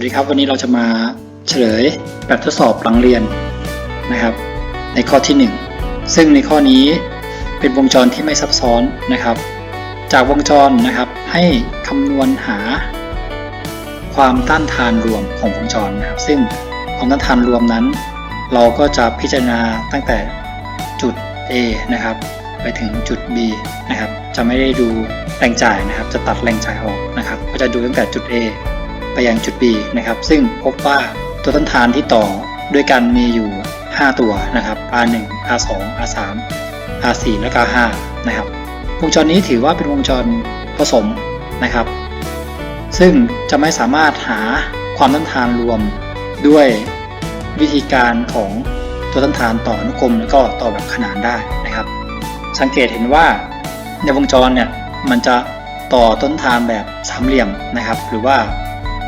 วัสดีครับ วันนี้เราจะมาเฉลยแบบทดสอบหลังเรียนนะครับ ในข้อที่ 1 ซึ่งในข้อนี้เป็นวงจรที่ไม่ซับซ้อนนะครับ จากวงจรนะครับให้คำนวณหาความต้านทานรวมของวงจรนะครับ ซึ่งความต้านทานรวมนั้น เราก็จะพิจารณาตั้งแต่จุด A นะครับ ไปถึงจุด B นะครับ จะไม่ได้ดูแรงจ่ายนะครับ จะตัดแรงจ่ายออกนะครับ ก็จะดูตั้งแต่จุด A ไปยังจุด B นะครับ ซึ่งพบว่าตัวต้นทานที่ต่อด้วยกันมีอยู่ 5 ตัวนะครับ R1 R2 R3 R4 และ R5 นะครับ วงจรนี้ถือว่าเป็นวงจรผสมนะครับ ซึ่งจะไม่สามารถหาความต้านทานรวมด้วยวิธีการของตัวต้านทานต่ออนุกรม แล้วก็ต่อแบบขนานได้นะครับ สังเกตเห็นว่าในวงจรเนี่ยมันจะต่อต้นทานแบบสามเหลี่ยมนะครับ หรือว่า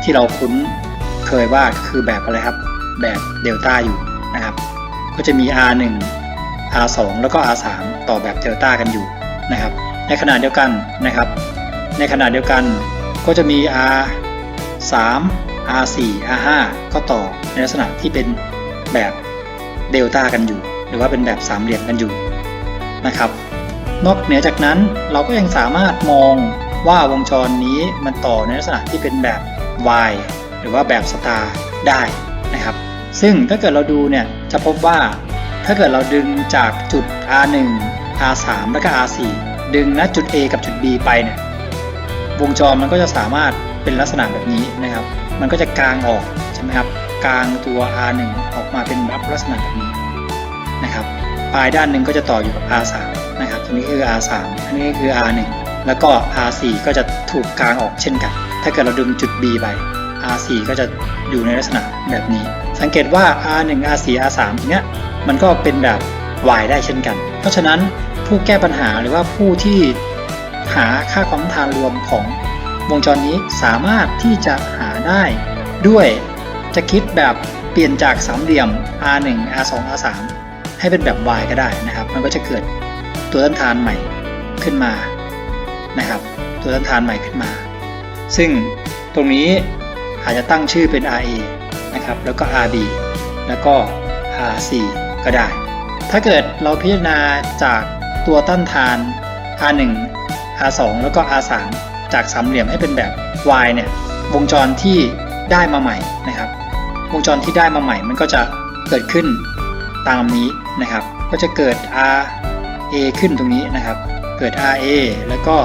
ที่เราคุ้นเคยว่าคือแบบอะไรครับ แบบเดลต้าอยู่นะครับ ก็จะมี R1 R2 แล้วก็ R3 ต่อแบบเดลต้ากันอยู่นะครับ ในขณะเดียวกันนะครับ ในขณะเดียวกันก็จะมี R3 R4 R5 ก็ต่อในลักษณะที่เป็นแบบเดลต้ากันอยู่ หรือว่าเป็นแบบสามเหลี่ยมกันอยู่นะครับ นอกเหนือจากนั้นเราก็ยังสามารถมองว่าวงจรนี้มันต่อในลักษณะที่เป็นแบบ Y หรือว่าแบบสตาร์ได้นะครับ ซึ่งถ้าเกิดเราดูเนี่ยจะพบว่าถ้าเกิดเราดึงจากจุด R1 R3 แล้วก็ R4 ดึงณจุด A กับจุด B ไปเนี่ยวงจรมันก็จะสามารถเป็นลักษณะแบบนี้นะครับ มันก็จะกลางออกใช่ไหมครับกลางตัว R1 ออกมาเป็นแบบลักษณะแบบนี้นะครับปลายด้านหนึ่งก็จะต่ออยู่กับ R3 นะครับตรงนี้คือ R3 อันนี้คือ R1 แล้วก็ R4 ก็จะถูกกลางออกเช่นกัน ถ้าเกิดเราดึงจุด B ไป R4 ก็จะอยู่ในลักษณะแบบนี้ สังเกตว่า R1 R4 R3 ตรงเนี้ยมันก็เป็นแบบ Y ได้เช่นกัน เพราะฉะนั้นผู้แก้ปัญหาหรือว่าผู้ที่หาค่าความทานรวมของวงจรนี้สามารถที่จะหาได้ด้วยจะคิดแบบเปลี่ยนจากสามเหลี่ยม R1 R2 R3 ให้เป็นแบบ Y ก็ได้นะครับ มันก็จะเกิดตัวต้านทานใหม่ขึ้นมานะครับ ตัวต้านทานใหม่ขึ้นมา ซึ่งตรงนี้อาจจะตั้งชื่อเป็น RA นะครับ แล้วก็ RB แล้วก็ RC ก็ได้ ถ้าเกิดเราพิจารณาจากตัวต้านทาน R1 R2 แล้วก็ R3 จากสามเหลี่ยมให้เป็นแบบ Y เนี่ยวงจรที่ได้มาใหม่นะครับ วงจรที่ได้มาใหม่มันก็จะเกิดขึ้นตามนี้นะครับ ก็จะเกิด RA ขึ้นตรงนี้นะครับ เกิด RA แล้วก็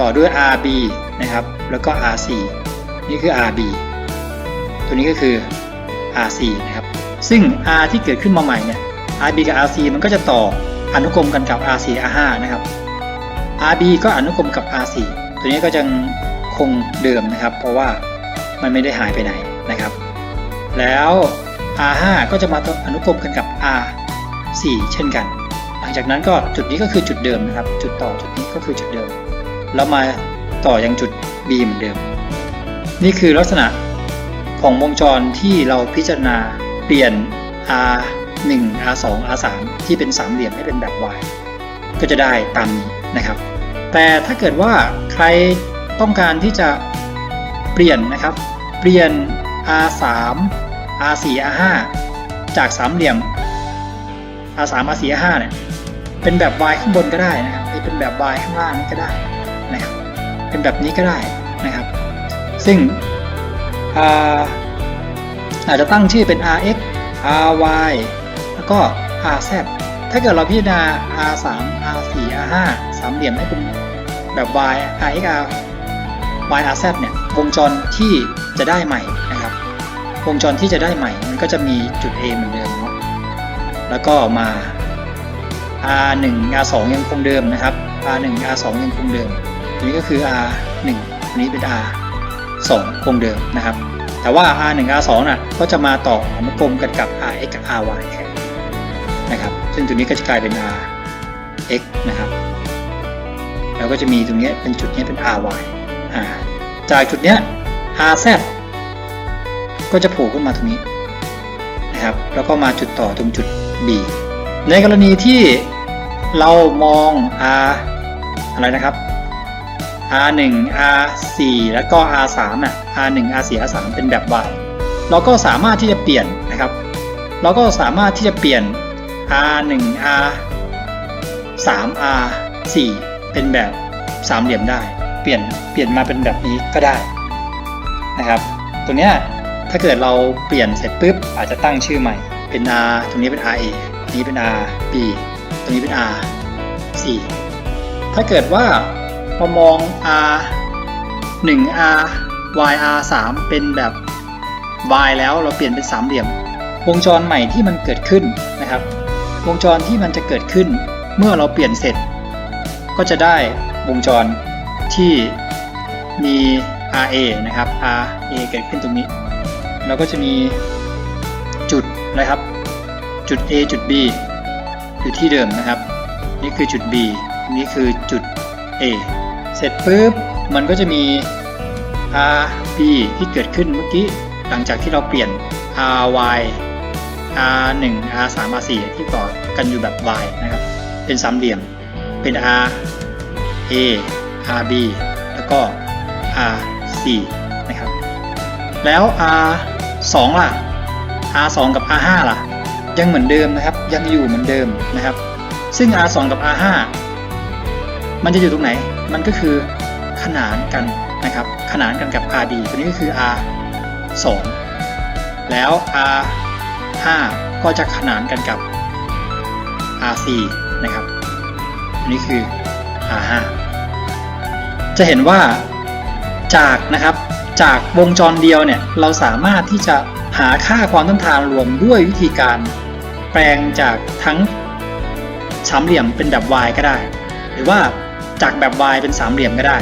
ต่อด้วย RB นะครับ แล้วก็ RC นี่คือ RB ตัวนี้ก็คือ RC นะครับ ซึ่ง R ที่เกิดขึ้นมาใหม่เนี่ย RB กับ RC มันก็จะต่ออนุกรมกันกับ RC R5 นะครับ RB ก็อนุกรมกับ R4 ตัวนี้ก็ยังคงเดิมนะครับ เพราะว่ามันไม่ได้หายไปไหนนะครับ แล้ว R5 ก็จะมาต่ออนุกรมกันกับ R4 เช่นกัน หลังจากนั้นก็จุดนี้ก็คือจุดเดิมนะครับ จุดต่อจุดนี้ก็คือจุดเดิมแล้วมา ต่อยังจุด B เหมือนเดิม นี่คือลักษณะของวงจรที่เราพิจารณาเปลี่ยน R1 R2 R3 ที่เป็นสามเหลี่ยมให้เป็นแบบ Y ก็จะได้ตามนี้นะครับ แต่ถ้าเกิดว่าใครต้องการที่จะเปลี่ยนนะครับ เปลี่ยน R3 R4 R5 จากสามเหลี่ยม R3 R4 R5 เนี่ยเป็นแบบ Y ข้างบนก็ได้นะครับเป็นแบบ Y ข้างล่างนี่ก็ได้ เป็นแบบนี้ก็ได้นะครับ ซึ่งอาจจะตั้งชื่อเป็น RX RY แล้วก็ RZ ถ้าเกิดเราพิจารณา R3 R4 R5 สามเหลี่ยมให้เป็นแบบ Y RX Y RZ เนี่ยวงจรที่จะได้ใหม่นะครับ วงจรที่จะได้ใหม่ มันก็จะมีจุด A เหมือนเดิมเนาะแล้วก็มา R1 R2 ยังคงเดิมนะครับ R1 R2 ยังคงเดิม ตัวนี้ก็คือ R1 ตัวนี้เป็น R2 คงเดิมนะครับ แต่ว่า R1 R2 น่ะก็จะมาต่ออนุกรมกันกับ RX กับ RY แทนนะครับ ซึ่งตัวนี้ก็จะกลายเป็น RX นะครับ แล้วก็จะมีตรงนี้เป็นจุดนี้เป็น RY อ่าจากจุดเนี้ย RZ ก็จะโผล่ขึ้นมาตรงนี้นะครับ แล้วก็มาจุดต่อตรงจุด B ในกรณีที่เรามอง R อะไรนะครับ R1 R4 แล้วก็ R3 อะ R1 R4 R3 เป็นแบบ Y เราก็สามารถที่จะเปลี่ยนนะครับ เราก็สามารถที่จะเปลี่ยน R 1 R 3 R 4 เป็นแบบสามเหลี่ยมได้ เปลี่ยนเปลี่ยนมาเป็นแบบนี้ก็ได้นะครับตัวเนี้ยถ้าเกิดเราเปลี่ยนเสร็จปุ๊บอาจจะตั้งชื่อใหม่เป็น R ตรงนี้เป็น RA ตรงนี้เป็น R B ตรงนี้เป็น R 4ถ้าเกิดว่า เรามอง R 1 R Y R 3เป็นแบบ Y แล้วเราเปลี่ยนเป็นสามเหลี่ยม วงจรใหม่ที่มันเกิดขึ้นนะครับ วงจรที่มันจะเกิดขึ้น เมื่อเราเปลี่ยนเสร็จ ก็จะได้วงจรที่มี RA นะครับ RA เกิดขึ้นตรงนี้ เราก็จะมีจุดนะครับ จุด A จุด B อยู่ที่เดิมนะครับ นี่คือจุด B นี่คือจุด A เสร็จปุ๊บมันก็จะมี RB ที่เกิดขึ้นเมื่อกี้หลังจากที่เราเปลี่ยน RY R1 R3 R4 ที่ต่อกันอยู่แบบ Y นะครับ เป็นสามเหลี่ยม เป็น R A R B แล้วก็ R C นะครับ แล้ว R 2ล่ะ R 2กับ R 5ล่ะ ยังเหมือนเดิมนะครับ ยังอยู่เหมือนเดิมนะครับ ซึ่ง R 2กับ R 5มันจะอยู่ตรงไหน มันก็คือขนานกันนะครับ ขนานกันกับ R B ตัวนี้ก็คือ R 2แล้ว R 5ก็จะขนานกันกับ R C นะครับอันนี้คือ R 5จะเห็นว่าจากนะครับจากวงจรเดียวเนี่ยเราสามารถที่จะหาค่าความต้านทานรวมด้วยวิธีการแปลงจากทั้งสามเหลี่ยมเป็นแบบ Y ก็ได้ หรือว่า จากแบบ Y เป็นสามเหลี่ยมก็ได้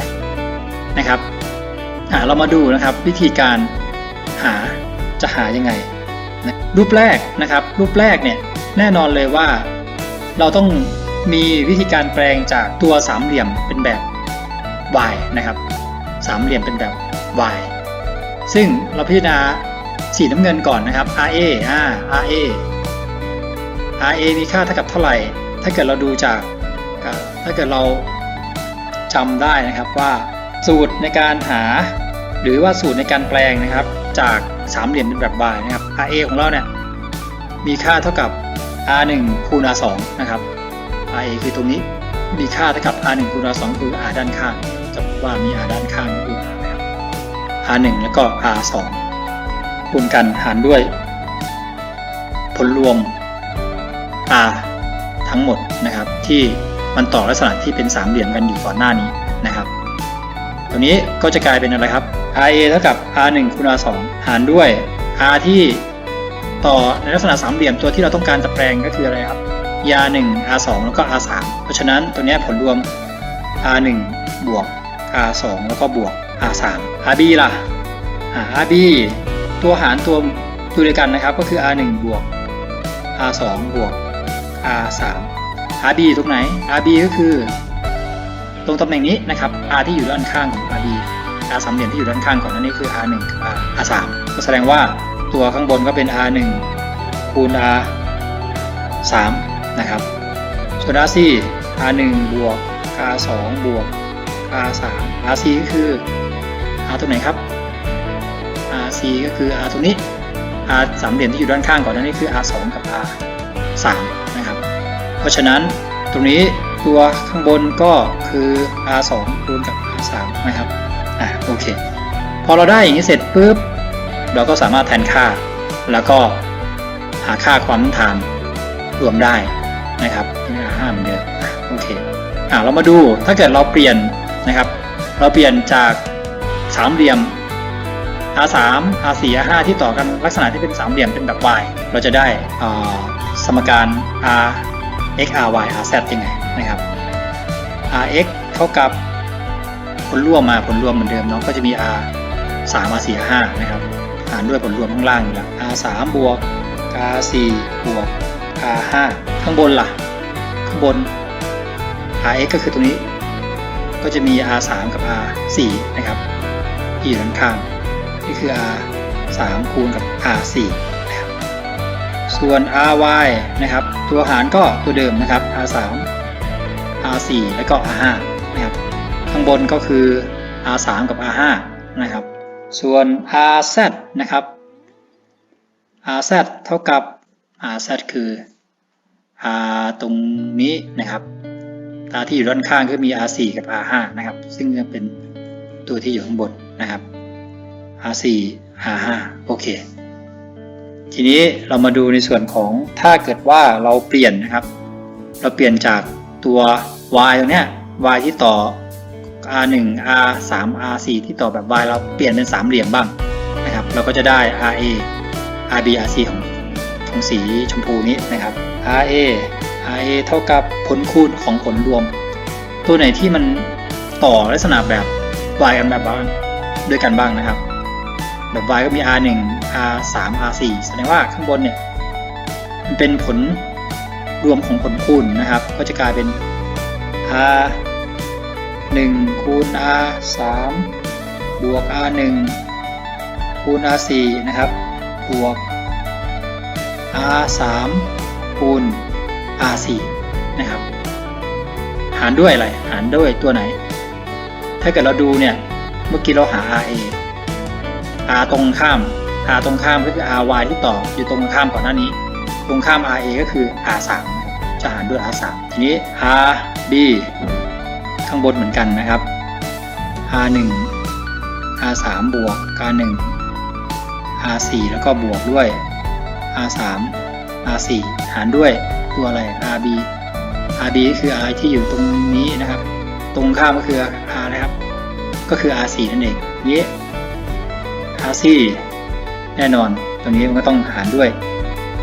นะครับเรามาดูนะครับวิธีการหาจะหายังไงนะรูปแรกนะครับ รูปแรกเนี่ยแน่นอนเลยว่า เราต้องมีวิธีการแปลงจากตัวสามเหลี่ยมเป็นแบบ y นะครับสามเหลี่ยมเป็นแบบ y ซึ่งเราพิจารณาสีน้ำเงินก่อนนะครับ ra อ่า ra ra มีค่าเท่ากับเท่าไหร่ ถ้าเกิดเราดูจากถ้าเกิดเรา จำได้นะครับว่าสูตรในการหา หรือว่าสูตรในการแปลงนะครับ จากสามเหลี่ยมเป็นแบบ y นะครับ ra ของเราเนี่ยมีค่าเท่ากับ r1 คูณ r2 นะครับ ra คือตรงนี้มีค่าเท่ากับ r1 คูณ r2 คือ r ด้านข้างจะบว่ามี r ด้านข้างคือ r นะครับ r1 แล้วก็ r2 คูณกันหารด้วย ผลรวม r ทั้งหมดนะครับที่ มันต่อลักษณะที่เป็นสามเหลี่ยมกันอยู่ก่อนหน้านี้นะครับตัวนี้ก็จะกลายเป็นอะไรครับ ra เท่ากับ r1 คูณ r2 หารด้วย r ที่ต่อในลักษณะสามเหลี่ยมตัวที่เราต้องการจะแปลงก็คืออะไรครับ r1 r2 แล้วก็ r3 เพราะฉะนั้นตัวนี้ผลรวม r1 บวก r2 แล้วก็บวก r3 rb ล่ะ rb ตัวหารตัวตัวเดียวกันนะครับ ก็คือ r1 บวก r2 บวก r3 rb อยู่ตรงไหน rb ก็คือ ตรงตำแหน่งนี้นะครับ r ที่อยู่ด้านข้างของ rb r สามเหลี่ยมที่อยู่ด้านข้างก่อนนั่นนี่คือ r1 กับ r r3 ก็แสดงว่าตัวข้างบนก็เป็น r1 คูณ r3 นะครับส่วน RC R1 บวก R2 บวก R3 RC ก็คือ R ตรงไหนครับ RC ก็คือ R ตรงนี้ R สามเหลี่ยมที่อยู่ด้านข้างก่อนนั่นนี่คือ R2 กับ R3 เพราะฉะนั้นตรงนี้ตัวข้างบนก็คือ R2 คูณกับ R3 นะครับ อะโอเค พอเราได้อย่างนี้เสร็จปุ๊บ เราก็สามารถแทนค่า แล้วก็หาค่าความต้านทานรวมได้นะครับนี่ R5 เหมือนเดิมอะโอเค อะเรามาดูถ้าเกิดเราเปลี่ยนนะครับ เราเปลี่ยนจากสามเหลี่ยม R3 R4 R5 ที่ต่อกันลักษณะที่เป็นสามเหลี่ยมเป็นแบบ Y เราจะได้สมการ R x R y R z ยังไงนะครับ R x เท่ากับผลรวมมาผลรวมเหมือนเดิมเนาะก็จะมี R 3 R 4 R 5นะครับหารด้วยผลรวมข้างล่างอยู่แล้ว R 3บวก R 4บวก R 5ข้างบนล่ะ ข้างบน R x ก็คือตรงนี้ ก็จะมี R 3กับ R 4นะครับที่อยู่ด้านข้างนี่คือ R 3คูณกับ R 4 ส่วน R y นะครับ ตัวหารก็ตัวเดิมนะครับ R 3 R 4แล้วก็ R 5นะครับ ข้างบนก็คือ R 3กับ R 5นะครับ ส่วน R z นะครับ rz เท่ากับ rz คือ r ตรงนี้นะครับตาที่อยู่ด้านข้างก็มี r4 กับ r5 นะครับ ซึ่งจะเป็นตัวที่อยู่ข้างบนนะครับ r4 r5 โอเค ทีนี้เรามาดูในส่วนของถ้าเกิดว่าเราเปลี่ยนนะครับ เราเปลี่ยนจากตัว y ตรงเนี้ย y ที่ต่อ r1 r3 r4 ที่ต่อแบบ y เราเปลี่ยนเป็นสามเหลี่ยมบ้างนะครับ เราก็จะได้ ra rb rc ของของสีชมพูนี้นะครับ ra ra เท่ากับผลคูณของผลรวม ตัวไหนที่มันต่อลักษณะแบบ y กันแบบบ้างด้วยกันบ้างนะครับ แบบ y ก็มี r1 r3 r4 แสดงว่าข้างบนเนี่ยมันเป็นผลรวมของผลคูณนะครับ ก็จะกลายเป็น r 1คูณ r 3บวก r 1คูณ r 4นะครับ บวก r 3คูณ r 4นะครับ หารด้วยอะไร หารด้วยตัวไหน ถ้าเกิดเราดูเนี่ย เมื่อกี้เราหา r a r ตรงข้าม r ตรงข้ามก็คือ r y ที่ต่ออยู่ตรงข้ามก่อนหน้านี้ ตรงข้าม r a ก็คือ r 3นะครับจะหารด้วย r 3 ทีนี้ r b ข้างบนเหมือนกันนะครับ r 1 r 3 บวก r 1 r 4 แล้วก็บวกด้วย r 3 r 4 หารด้วยตัวอะไร r b r b ก็คือ r ที่อยู่ตรงนี้นะครับ ตรงข้ามก็คือ r นะครับ ก็คือ r 4 นั่นเองนี้ r 4 น่นอนตัวนี้มันก็ต้องหารด้วย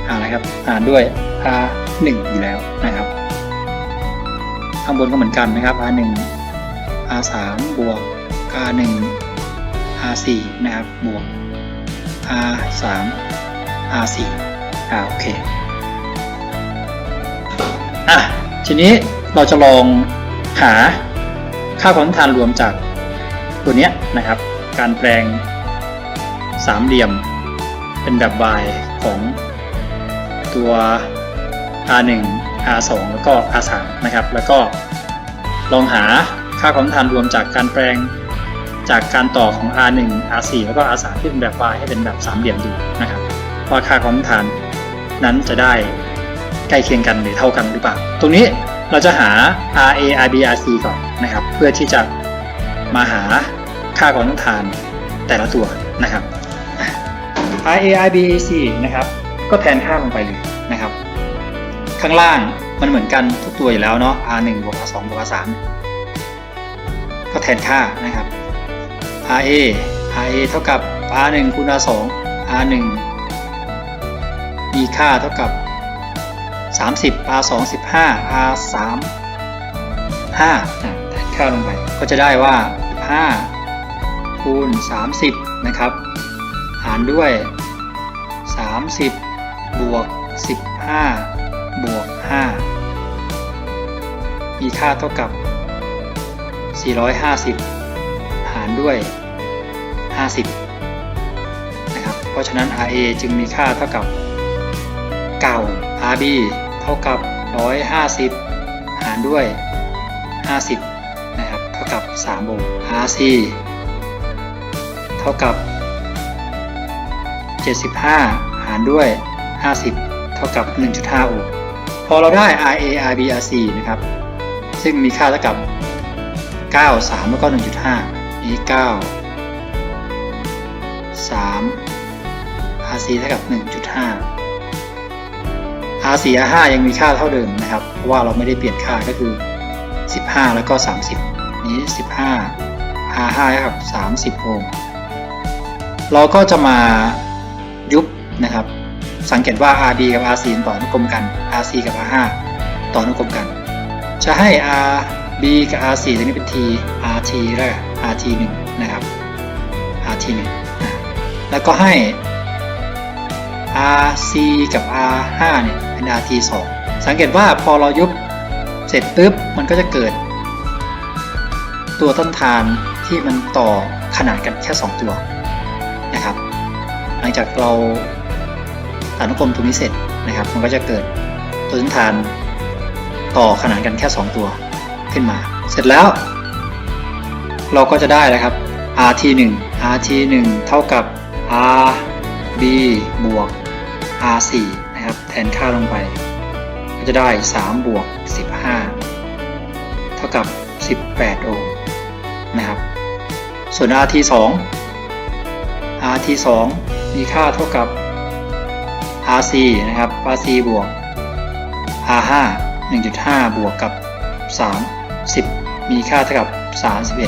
r อะไรครับ หารด้วย r 1อยู่แล้วนะครับ ข้างบนก็เหมือนกันนะครับ r 1 r 3บวก r 1 r 4นะครับ บวก r 3 r 4อ่าโอเคอะทีนี้เราจะลองหาค่าความต้านทานรวมจากตัวเนี้ยนะครับ การแปลงสามเหลี่ยม เป็นแบบ y ของตัว r1 r2 แล้วก็ r3 นะครับ แล้วก็ลองหาค่าความต้านทานรวมจากการแปลงจากการต่อของ r1 r4 แล้วก็ r3 ที่เป็นแบบ y ให้เป็นแบบสามเหลี่ยมดูนะครับว่าค่าความต้านทานนั้นจะได้ใกล้เคียงกันหรือเท่ากันหรือเปล่า ตรงนี้เราจะหา RA RB RC ก่อนนะครับ เพื่อที่จะมาหาค่าความต้านทานแต่ละตัวนะครับ RA RB AC นะครับ ก็แทนค่าลงไปเลยนะครับ ข้างล่างมันเหมือนกันทุกตัวอยู่แล้วเนาะ R1 บวก R2 บวก R3 ก็แทนค่านะครับ RA RA เท่ากับ R1 คูณ R2 R1 มีค่าเท่ากับ 30 R2 15 R3 5แทนค่าลงไป ก็จะได้ว่า 5 คูณ 30 นะครับ หารด้วย 30 บวก 15 บวก 5 มีค่าเท่ากับ 450 หารด้วย 50 นะครับ เพราะฉะนั้น RA จึงมีค่าเท่ากับ9 RB เท่ากับ 150 หารด้วย 50 นะครับ เท่ากับ3โมง RC เท่ากับ 75 หารด้วย 50 เท่ากับ 1.5โอห์มพอเราได้ RA RB RC นะครับ ซึ่งมีค่าเท่ากับ 9 3 แล้วก็ 1.5 นี้ 9 3 RC เท่ากับ 1.5 R4 R5 ยังมีค่าเท่าเดิมนะครับ เพราะว่าเราไม่ได้เปลี่ยนค่าก็คือ 15 แล้วก็ 30 นี้ 15 R5 เท่ากับ 30 โอห์มเราก็จะมา นะครับ สังเกตว่า RB กับ RC ต่ออนุกรมกัน RC กับ R5 ต่ออนุกรมกัน จะให้ RB กับ R4 ตรงนี้เป็น T RT แล้ว RT1 นะครับ RT1 นะแล้วก็ให้ RC กับ R5 เนี่ยเป็น RT2 สังเกตว่าพอเรายุบเสร็จปุ๊บมันก็จะเกิด ตัวต้นทานที่มันต่อขนาดกันแค่ 2 ตัวนะครับ หลังจากเรา อนุกรมตรงนี้เสร็จนะครับ มันก็จะเกิดตัวต้นทานต่อขนานกันแค่ 2 ตัวขึ้นมา เสร็จแล้ว เราก็จะได้นะครับ rt1 rt1 เท่ากับ rb บวก R4 นะครับ แทนค่าลงไป ก็จะได้ 3 บวก 15 เท่ากับ 18 โอห์มนะครับ ส่วน RT2 RT2 มีค่าเท่ากับ RC นะครับ RC บวก R5 1.5 บวกกับ 3 10 มีค่าเท่ากับ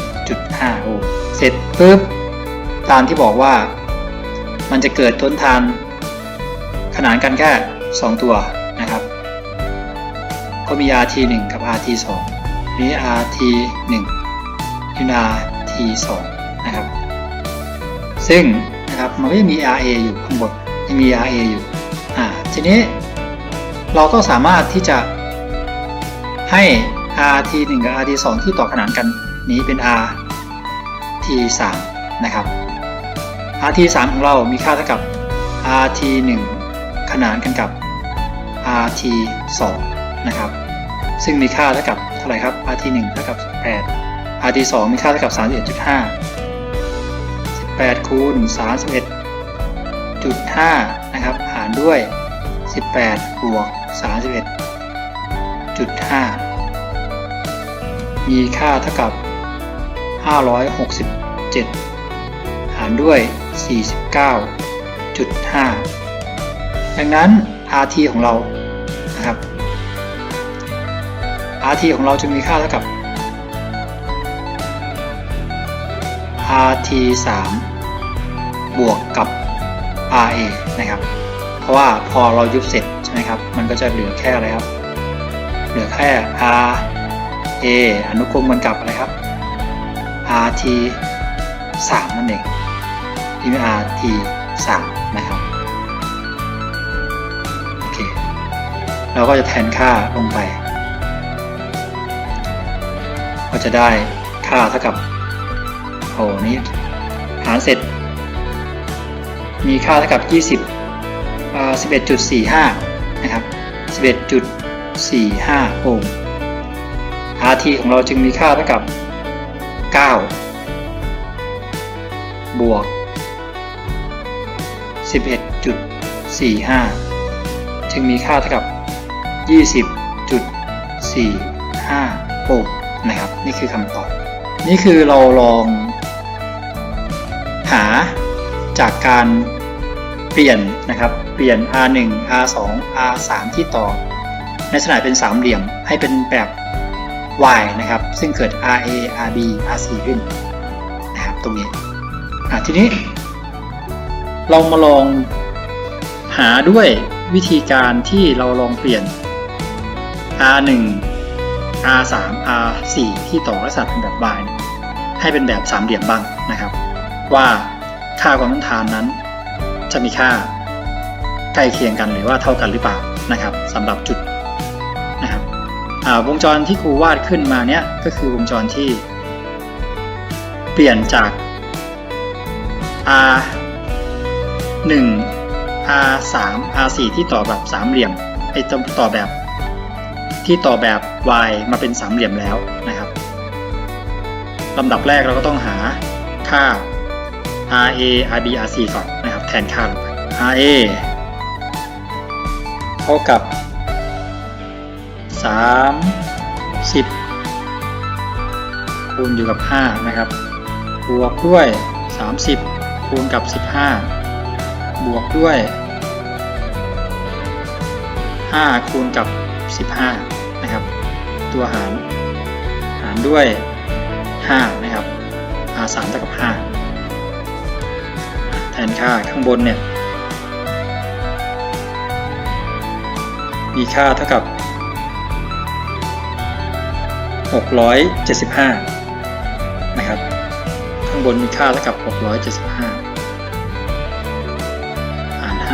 31.5โอห์มเสร็จปุ๊บ ตามที่บอกว่า มันจะเกิดต้นทานขนานกันแค่ 2 ตัวนะครับ ก็มี RT1 กับ RT2 นี้ RT1 ยูนา T2 นะครับ ซึ่งนะครับ มันก็ยังมี RA อยู่ข้างบนยังมี RA อยู่ ทีนี้เราก็สามารถที่จะให้ RT1 กับ RT2 ที่ต่อขนานกันนี้เป็น RT3 นะครับ RT3 ของเรามีค่าเท่ากับ RT1 ขนานกันกับ RT2 นะครับซึ่งมีค่าเท่ากับเท่าไหร่ครับ RT1 เท่ากับ 8 RT2 มีค่าเท่ากับ 31.5 18คูณ31.5นะครับหารด้วย 18บวก31.5มีค่าเท่ากับ 567 หารด้วย 49.5 ดังนั้น RT ของเรานะครับ RT ของเราจะมีค่าเท่ากับ RT 3บวกกับ RA นะครับ ราะว่าพอเรายุบเสร็จใช่ไหมครับ มันก็จะเหลือแค่อะไรครับ เหลือแค่ RA อนุกรมกันกับอะไรครับ RT 3นั่นเองที่เป็น RT 3นะครับ โอเค เราก็จะแทนค่าลงไป ก็จะได้ค่าเท่ากับ โอ้นี่หารเสร็จ มีค่าเท่ากับ 20 11.45 นะครับ 11.45 โอห์ม RT ของเราจึงมีค่าเท่ากับ 9 บวก 11.45 จึงมีค่าเท่ากับ 20.45 โอห์มนะครับ นี่คือคำตอบ นี่คือเราลองหาจากการเปลี่ยนนะครับ ปลี่ยน R1 R2 R3 ที่ต่อ ในลักษณะเป็นสามเหลี่ยมให้เป็นแบบ Y นะครับ ซึ่งเกิด RA RB RC ขึ้นนะครับตรงนี้ทีนี้ เรามาลองหาด้วยวิธีการที่เราลองเปลี่ยน R1 R3 R4 ที่ต่อลักษณะเป็นแบบ Y เนี่ยให้เป็นแบบสามเหลี่ยมบ้างนะครับ ว่าค่าความต้านทานนั้นจะมีค่า ใกล้เคียงกันหรือว่าเท่ากันหรือเปล่านะครับสำหรับจุดนะครับวงจรที่ครูวาดขึ้นมาเนี้ยก็คือวงจรที่ เปลี่ยนจาก R 1 R 3 R 4ที่ต่อแบบสามเหลี่ยมไอ้ต่อแบบ ที่ต่อแบบ y มาเป็นสามเหลี่ยมแล้วนะครับลำดับแรกเราก็ต้องหาค่า RA RB RC ก่อนนะครับ แทนค่าลงไป RA ท่ากับ30คูณอยู่กับ 5 นะครับ บวกด้วย 30 คูณกับ 15 บวกด้วย 5 คูณกับ 15 นะครับ ตัวหาร หารด้วย 5 นะครับ R3 เท่ากับ 5 แทนค่าข้างบนเนี่ย มีค่าเท่ากับ 675 นะครับ ข้างบนมีค่าเท่ากับ 675 หาร 5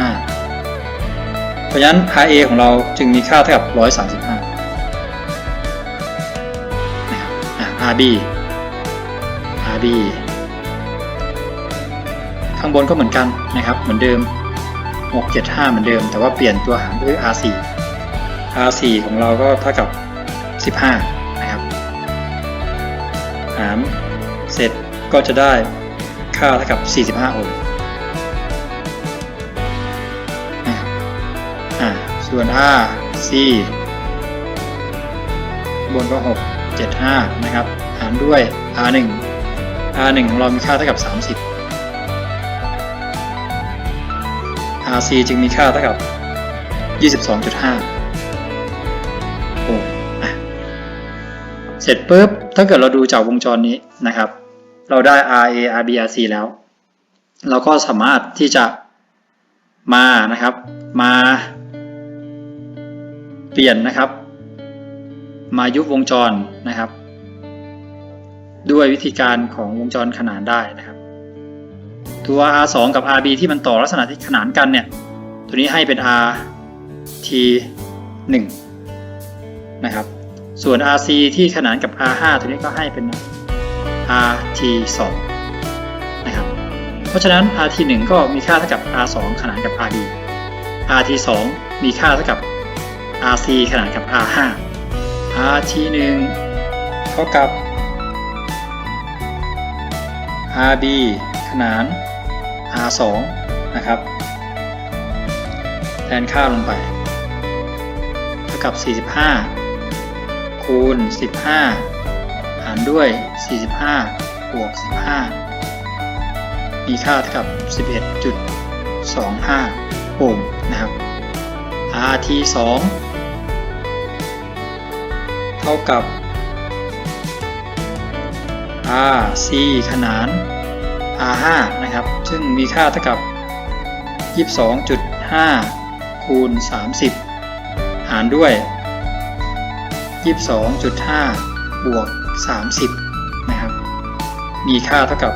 เพราะฉะนั้น RA ของเราจึงมีค่าเท่ากับ 135 นะครับอะ RB RB ข้างบนก็เหมือนกันนะครับ เหมือนเดิม 675 เหมือนเดิม แต่ว่าเปลี่ยนตัวหารด้วย R4 R4 ของเราก็เท่ากับ 15 นะครับหารเสร็จก็จะได้ค่าเท่ากับ 45 โอห์มนะครับส่วน R C บนก็ 6 7 5 นะครับ หารด้วย R 1 R 1ของเรามีค่าเท่ากับ 30 R C จึงมีค่าเท่ากับ 22.5 เสร็จปุ๊บถ้าเกิดเราดูจากวงจรนี้นะครับ เราได้ RA RB RC แล้ว เราก็สามารถที่จะมานะครับ มาเปลี่ยนนะครับ มายุบวงจรนะครับ ด้วยวิธีการของวงจรขนานได้นะครับ ตัว R2 กับ RB ที่มันต่อลักษณะที่ขนานกันเนี่ย ตัวนี้ให้เป็น RT 1 นะครับ ส่วน RC ที่ขนานกับ R5 ตัวนี้ก็ให้เป็น RT 2 นะครับ เพราะฉะนั้น RT 1 ก็มีค่าเท่ากับ R2 ขนานกับ RB RT 2 มีค่าเท่ากับ RC ขนานกับ R5 RT 1 เท่ากับ RB ขนาน R2 นะครับ แทนค่าลงไป เท่ากับ 45 คูณ 15 หารด้วย 45 บวก 15 มีค่าเท่ากับ 11.25 โอห์มนะครับ RT 2 เท่ากับ RC ขนาน R5 นะครับ ซึ่งมีค่าเท่ากับ 22.5 คูณ 30 หารด้วย 22.5 บวก 30 นะครับ มีค่าเท่ากับ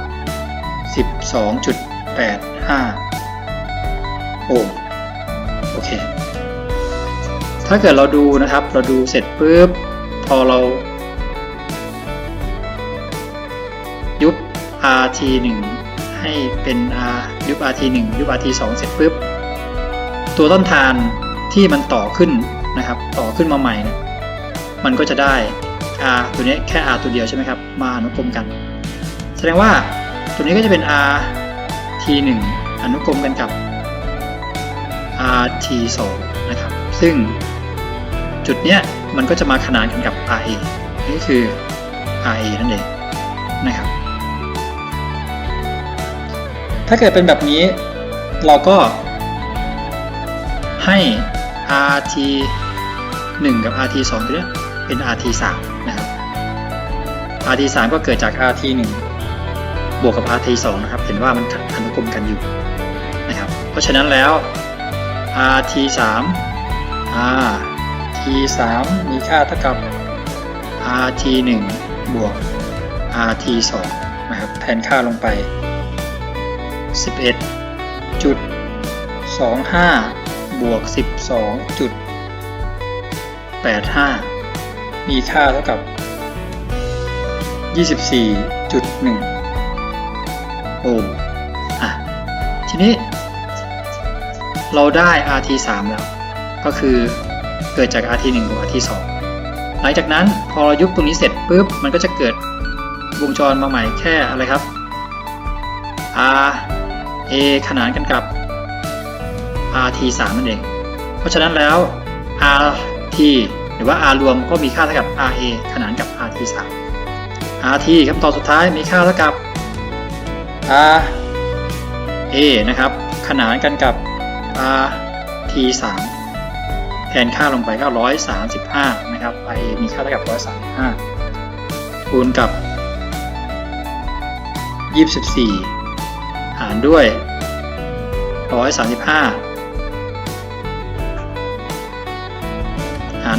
12.85 โอห์มโอเค ถ้าเกิดเราดูนะครับ เราดูเสร็จปุ๊บ พอเรา ยุบ RT 1 ให้เป็น R ยุบ RT 1 ยุบ RT 2 เสร็จปุ๊บ ตัวต้นทานที่มันต่อขึ้นนะครับ ต่อขึ้นมาใหม่นี่ย มันก็จะได้ R ตัวนี้แค่ R ตัวเดียวใช่ไหมครับ มาอนุกรมกัน แสดงว่าตัวนี้ก็จะเป็น RT 1อนุกรมกันกับ RT 2นะครับ ซึ่งจุดเนี้ยมันก็จะมาขนานกันกับ RA นี่คือ RA นั่นเองนะครับ ถ้าเกิดเป็นแบบนี้เราก็ให้ RT 1กับ RT 2ตัวเนี้ย เป็น RT 3 นะครับ RT 3 ก็เกิดจาก RT 1 บวกกับ RT 2 นะครับ เห็นว่ามันอนุกรมกันอยู่นะครับ เพราะฉะนั้นแล้ว RT 3 RT 3 มีค่าเท่ากับ RT 1 บวก RT 2 นะครับแทนค่าลงไป 11.25 บวก 12.85 มีค่าเท่ากับ 24.1 โอห์มอะ ทีนี้ เราได้ RT 3แล้ว ก็คือเกิดจาก RT 1บวก RT 2หลังจากนั้นพอเรายุบตรงนี้เสร็จปุ๊บ มันก็จะเกิดวงจรมาใหม่แค่อะไรครับ R A ขนานกันกับ RT 3นั่นเอง เพราะฉะนั้นแล้ว RT รือว่า R รวมก็มีค่าเท่ากับ RA ขนานกับ RT 3 RT คำตอบสุดท้ายมีค่าเท่ากับ RA นะครับ ขนานกันกับ RT 3แทนค่าลงไปก็ 135 นะครับ RA มีค่าเท่ากับ 135 คูณกับ 24 หารด้วย 135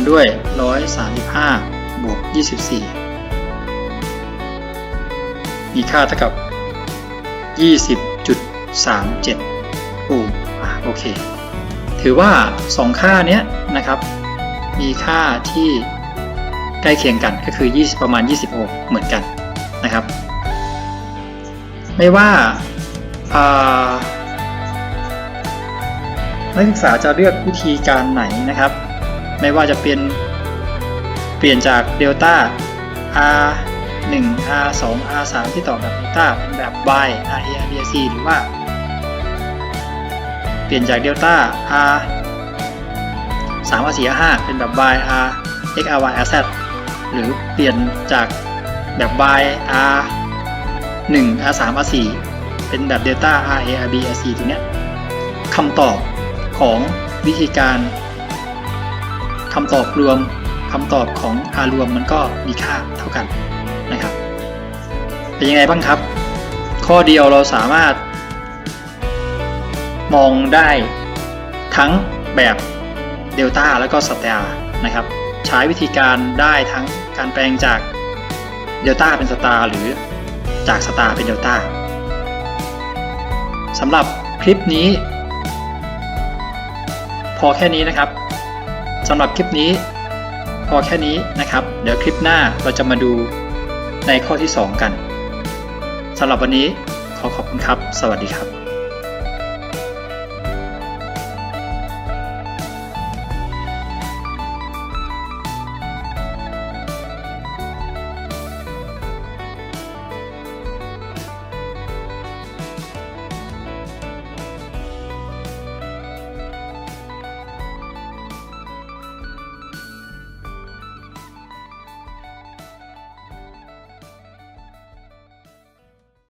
ด้วย 135 บวก 24 มีค่าเท่ากับ 20.37โอห์มอะโอเค ถือว่า 2 ค่าเนี้ยนะครับ มีค่าที่ใกล้เคียงกันก็คือ 20 ประมาณ20โอห์มเหมือนกันนะครับ ไม่ว่าอ่านักศึกษาจะเลือกวิธีการไหนนะครับ ไม่ว่าจะเป็นเปลี่ยนจากเดลต้า R 1 R 2 R 3ที่ต่อแบบเดลต้าเป็นแบบ by R A R B C หรือว่า เปลี่ยนจากเดลต้า R 3 R 4 R 5เป็นแบบ y r x r y r z หรือเปลี่ยนจากแบบ y r 1 r 3 r 4เป็นแบบ delta r a r b r c ตรงเนี้ยคำตอบของวิธีการ คำตอบรวมคำตอบของ r รวมมันก็มีค่าเท่ากันนะครับ เป็นยังไงบ้างครับ ข้อเดียวเราสามารถ มองได้ทั้งแบบเดลต้าแล้วก็สแตร์นะครับ ใช้วิธีการได้ทั้งการแปลงจากเดลต้าเป็นสตาร์หรือจากสตาร์เป็นเดลต้าสำหรับคลิปนี้ พอแค่นี้นะครับ สำหรับคลิปนี้ พอแค่นี้นะครับ เดี๋ยวคลิปหน้าเราจะมาดูในข้อที่ 2 กันสำหรับวันนี้ขอขอบคุณครับ สวัสดีครับ